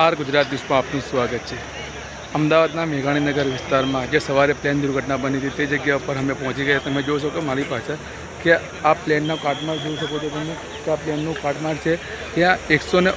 R Gujarat ન્યૂઝમાં આપનું સ્વાગત છે. અમદાવાદના મેઘાણીનગર વિસ્તારમાં જે સવારે પ્લેન દુર્ઘટના બની હતી. તે જગ્યા પર અમે પહોંચી ગયા. તમે જોઈ શકો મારી પાછળ કે આ પ્લેનના કાટમાળ જોઈ શકો છો તમે કે આ પ્લેનનું કાટમાળ છે. ત્યાં એકસો ને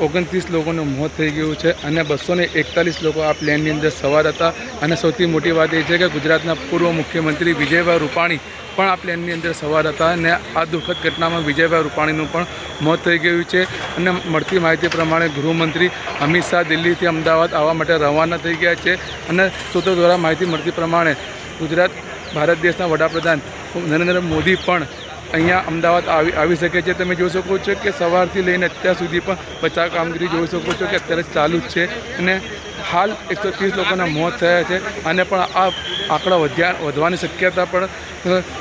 ઓગણત્રીસ લોકોનું મોત થઈ ગયું છે અને બસો એકતાલીસ લોકો આ પ્લેનની અંદર સવાર હતા. અને સૌથી મોટી વાત એ છે કે ગુજરાતના પૂર્વ મુખ્યમંત્રી વિજયભાઈ રૂપાણી પણ આ પ્લેનની અંદર સવાર હતા અને આ દુઃખદ ઘટનામાં વિજયભાઈ રૂપાણીનું પણ મોત થઈ ગયું છે. અને મળતી માહિતી પ્રમાણે ગૃહમંત્રી અમિત શાહ દિલ્હીથી અમદાવાદ આવવા માટે રવાના થઈ ગયા છે. અને સૂત્રો દ્વારા માહિતી મળતી પ્રમાણે ગુજરાત, ભારત દેશના વડાપ્રધાન નરેન્દ્ર મોદી પણ અહીંયા અમદાવાદ આવી આવી શકે છે. તમે જોઈ શકો છો કે સવારથી લઈને અત્યાર સુધી પણ બચાવ કામગીરી જોઈ શકો છો કે અત્યારે ચાલુ જ છે. અને હાલ એકસો ત્રીસ લોકોના મોત થયા છે અને પણ આ આંકડા વધ્યા, વધવાની શક્યતા પણ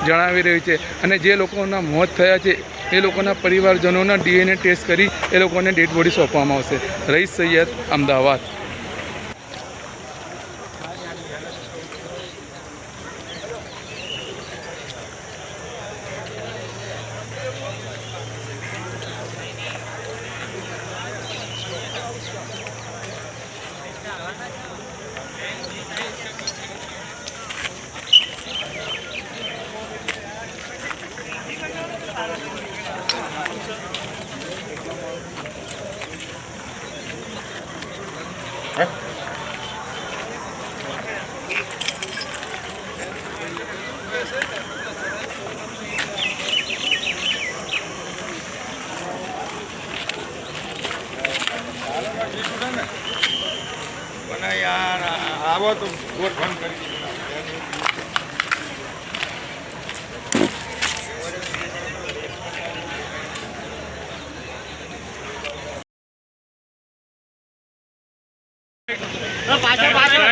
જણાવી રહી છે. અને જે લોકોના મોત થયા છે, એ લોકોના પરિવારજનોના ડીએનએ ટેસ્ટ કરી એ લોકોને ડેડ બોડી સોંપવામાં આવશે. રહીશ સૈયદ, અમદાવાદ. આવો તો ગોઠવણ કરી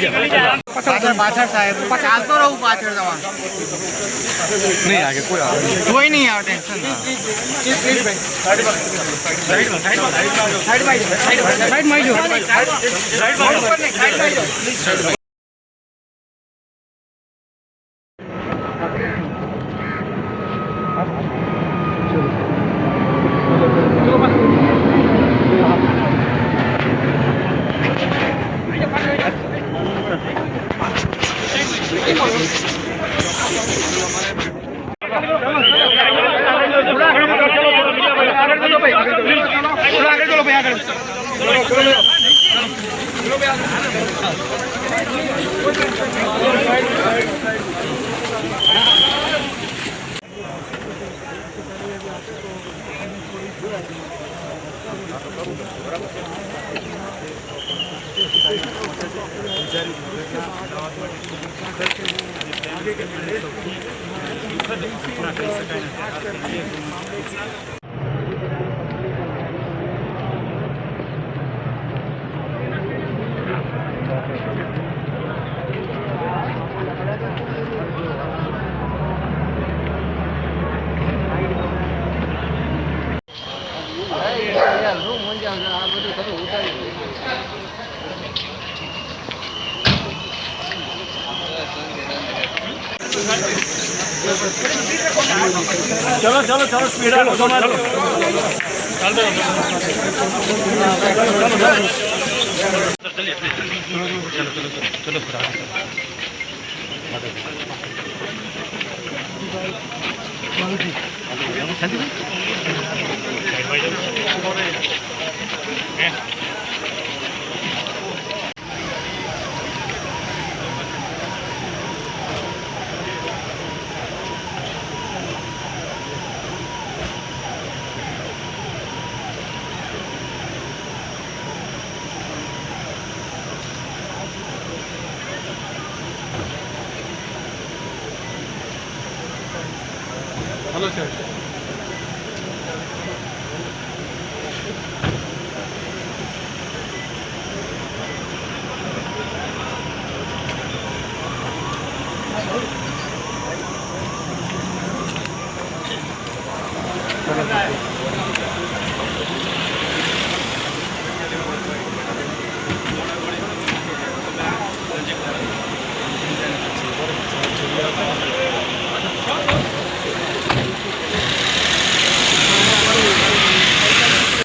પાછળ સાહેબ ચાલતો રહું પાછળ તમારે નહીં આગે કોઈ આવે કોઈ નહીં આવે ટેન્શન విచారి అది चलो चलो चलो स्पीड चलो चलो चलो चलिए चलो चलो चलो चलो હલો સર